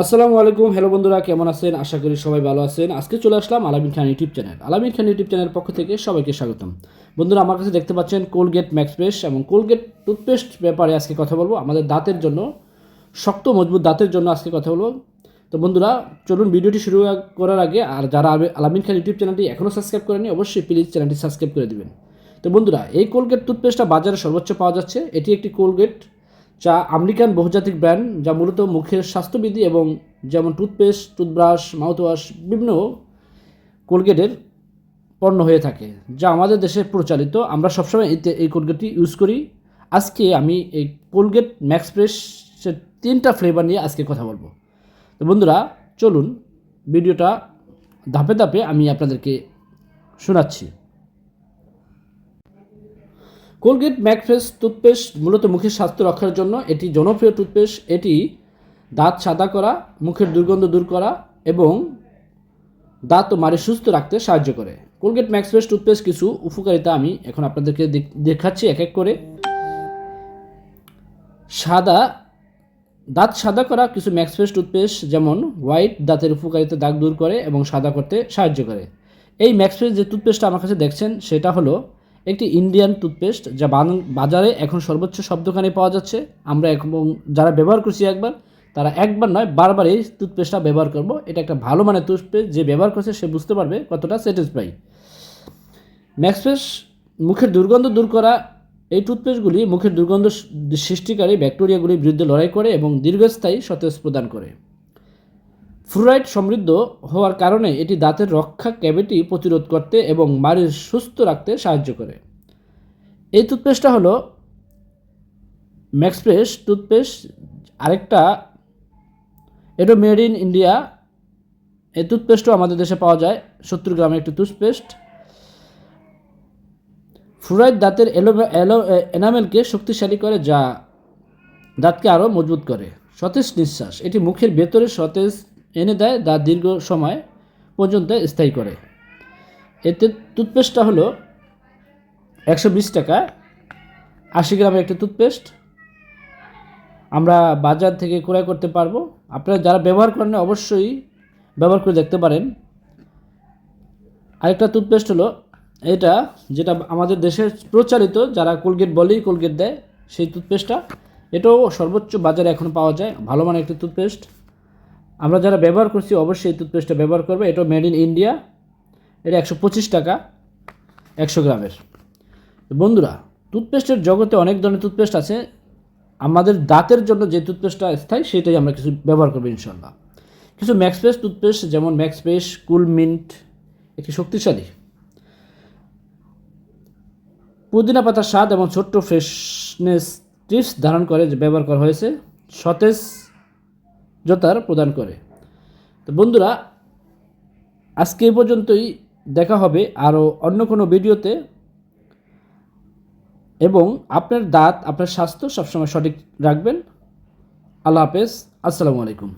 আসসালামু আলাইকুম। হ্যালো বন্ধুরা, কেমন আছেন? আশা করি সবাই ভালো আছেন। আজকে চলে আসলাম আলামিন খান ইউটিউব চ্যানেল। আলামিন খান ইউটিউব চ্যানেলের পক্ষ থেকে সবাইকে স্বাগতম। বন্ধুরা, আমার কাছে দেখতে পাচ্ছেন কোলগেট ম্যাক্স পেস্ট এবং কোলগেট টুথপেস্ট ব্যাপারে আজকে কথা বলব। আমাদের দাঁতের জন্য, শক্ত, মজবুত দাঁতের জন্য আজকে কথা বলব। তো বন্ধুরা, চলুন ভিডিওটি শুরু করার আগে, আর যারা আলামিন খান ইউটিউব চ্যানেলটি এখনও সাবস্ক্রাইব করেনি অবশ্যই প্লিজ চ্যানেলটি সাবস্ক্রাইব করে দেবেন। তো বন্ধুরা, এই কোলগেট টুথপেস্টটা বাজারে সর্বোচ্চ পাওয়া যাচ্ছে। এটি একটি কোলগেট যা আমেরিকান বহুজাতিক ব্র্যান্ড, যা মূলত মুখের স্বাস্থ্যবিধি এবং যেমন টুথপেস্ট, টুথব্রাশ, মাউথওয়াশ বিভিন্ন কোলগেটের পণ্য হয়ে থাকে, যা আমাদের দেশে প্রচালিত। আমরা সবসময় এতে, এই কোলগেটটি ইউজ করি। আজকে আমি এই কোলগেট ম্যাক্স ফ্রেশের তিনটা ফ্লেভার নিয়ে আজকে কথা বলব। তো বন্ধুরা, চলুন ভিডিওটা ধাপে ধাপে আমি আপনাদেরকে শোনাচ্ছি। কোলগেট ম্যাকফ্রেশ টুথপেস্ট মূলত মুখের স্বাস্থ্য রক্ষার জন্য। এটি জনপ্রিয় টুথপেস্ট। এটি দাঁত সাদা করা, মুখের দুর্গন্ধ দূর করা এবং দাঁত ও মাড়ি সুস্থ রাখতে সাহায্য করে। কোলগেট ম্যাক্সফ্রেশ টুথপেস্ট কিছু উপকারিতা আমি এখন আপনাদেরকে দেখ- দেখাচ্ছি এক এক করে। সাদা, দাঁত সাদা করা কিছু ম্যাক্সফ্রেশ টুথপেস্ট যেমন হোয়াইট দাঁতের উপকারিতা দাগ দূর করে এবং সাদা করতে সাহায্য করে। এই ম্যাক্সফ্রেশ যে টুথপেস্টটা আমার কাছে দেখছেন, সেটা হলো একটি ইন্ডিয়ান টুথপেস্ট যা বাজারে এখন সর্বোচ্চ সব দোকানে পাওয়া যাচ্ছে। আমরা এবং যারা ব্যবহার করছি একবার, তারা একবার নয়, বারবার এই টুথপেস্টটা ব্যবহার করব। এটা একটা ভালো মানের টুথপেস্ট যে ব্যবহার করছে সে বুঝতে পারবে কতটা স্যাটিসফাই ম্যাক্সফ্রেশ মুখের দুর্গন্ধ দূর করা, এই টুথপেস্টগুলি মুখের দুর্গন্ধ সৃষ্টিকারী ব্যাকটেরিয়াগুলির বিরুদ্ধে লড়াই করে এবং দীর্ঘস্থায়ী সতেজ প্রদান করে। ফ্লুরাইড সমৃদ্ধ হওয়ার কারণে এটি দাঁতের রক্ষা ক্যাভিটি প্রতিরোধ করতে এবং মাড়ির সুস্থ রাখতে সাহায্য করে। এই টুথপেস্টটা হলো ম্যাক্সপ্রেস টুথপেস্ট আরেকটা এটা মেড ইন ইন্ডিয়া এই টুথপেস্টও আমাদের দেশে পাওয়া যায়, সত্তর গ্রামের একটি টুথপেস্ট ফ্লুরাইড দাঁতের এলো এলো এনামেলকে শক্তিশালী করে যা দাঁতকে আরও মজবুত করে। সতেজ নিঃশ্বাস, এটি মুখের ভেতরে সতেজ এনে দেয় দাঁত দীর্ঘ সময় পর্যন্ত স্থায়ী করে। এতে টুথপেস্টটা হলো একশো বিশ টাকা। আশি গ্রামের একটি টুথপেস্ট আমরা বাজার থেকে ক্রয় করতে পারব। আপনারা যারা ব্যবহার করেন অবশ্যই ব্যবহার করে দেখতে পারেন। আরেকটা টুথপেস্ট হলো এটা, যেটা আমাদের দেশে প্রচালিত যারা কোলগেট বলেই কোলগেট দেয়, সেই টুথপেস্টটা এটাও সর্বোচ্চ বাজারে এখন পাওয়া যায়। ভালো মানের একটি টুথপেস্ট আমরা যারা ব্যবহার করছি, অবশ্যই এই টুথপেস্টটা ব্যবহার করবে। এটাও মেড ইন ইন্ডিয়া এটা একশো পঁচিশ টাকা, একশো গ্রামের। বন্ধুরা টুথপেস্টের জগতে অনেক ধরনের টুথপেস্ট আছে। আমাদের দাঁতের জন্য যে টুথপেস্টটা স্থায়ী, সেটাই আমরা কিছু ব্যবহার করব ইনশাল্লাহ। কিছু ম্যাক্সপেস টুথপেস্ট যেমন ম্যাক্সপেস, কুল মিন্ট, একটি শক্তিশালী। পুদিনা পাতার স্বাদ এবং ছোট্ট ফ্রেশনেস টিপস ধারণ করে ব্যবহার করা হয়েছে। সতেজ জতার প্রদান করে। তো বন্ধুরা, আজকে এই পর্যন্তই। দেখা হবে আরও অন্য কোনো ভিডিওতে। এবং আপনার দাঁত, আপনার স্বাস্থ্য সবসময় সঠিক রাখবেন। আল্লাহ হাফেজ। আসসালামু আলাইকুম।